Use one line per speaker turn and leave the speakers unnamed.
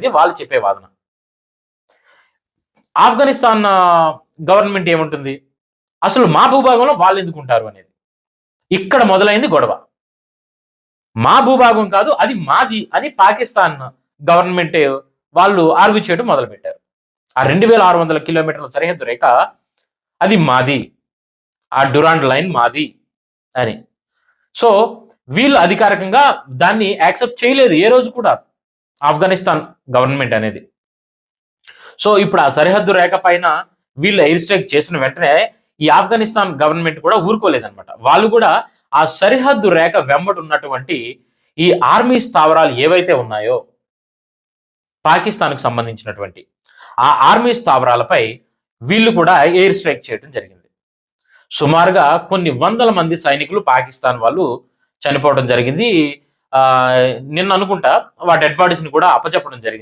అనేది వాళ్ళు చెప్పే వాదన. ఆఫ్ఘనిస్తాన్ గవర్నమెంట్ ఏముంటుంది? అసలు మా భూభాగంలో వాళ్ళు ఎందుకుంటారు అనేది. ఇక్కడ మొదలైంది గొడవ. మా భూభాగం కాదు అది మాది అని పాకిస్తాన్ గవర్నమెంట్ వాళ్ళు ఆర్గ్యూ చేయడం మొదలుపెట్టారు. ఆ రెండు వేల ఆరు వందల కిలోమీటర్ల సరిహద్దు రేఖ అది మాది. ఆ డురాండ్ లైన్ మాది అని. సో వీళ్ళు అధికారికంగా దాన్ని యాక్సెప్ట్ చేయలేదు ఏ రోజు కూడా. ఆఫ్ఘనిస్తాన్ గవర్నమెంట్ అనేది. సో ఇప్పుడు ఆ సరిహద్దు రేఖ పైన వీళ్ళు ఎయిర్ స్ట్రైక్ చేసిన వెంటనే ఈ ఆఫ్ఘనిస్తాన్ గవర్నమెంట్ కూడా ఊరుకోలేదన్నమాట. వాళ్ళు కూడా ఆ సరిహద్దు రేఖ వెంబడి ఉన్నటువంటి ఈ ఆర్మీ స్థావరాలు ఏవైతే ఉన్నాయో పాకిస్తాన్కు సంబంధించినటువంటి ఆ ఆర్మీ స్థావరాలపై వీళ్ళు కూడా ఎయిర్ స్ట్రైక్ చేయడం జరిగింది. సుమారుగా కొన్ని వందల మంది సైనికులు పాకిస్తాన్ వాళ్ళు చనిపోవడం జరిగింది. నిన్న అనుకుంటా వా డెడ్ బాడీస్ని కూడా అప్పచెప్పడం జరిగింది.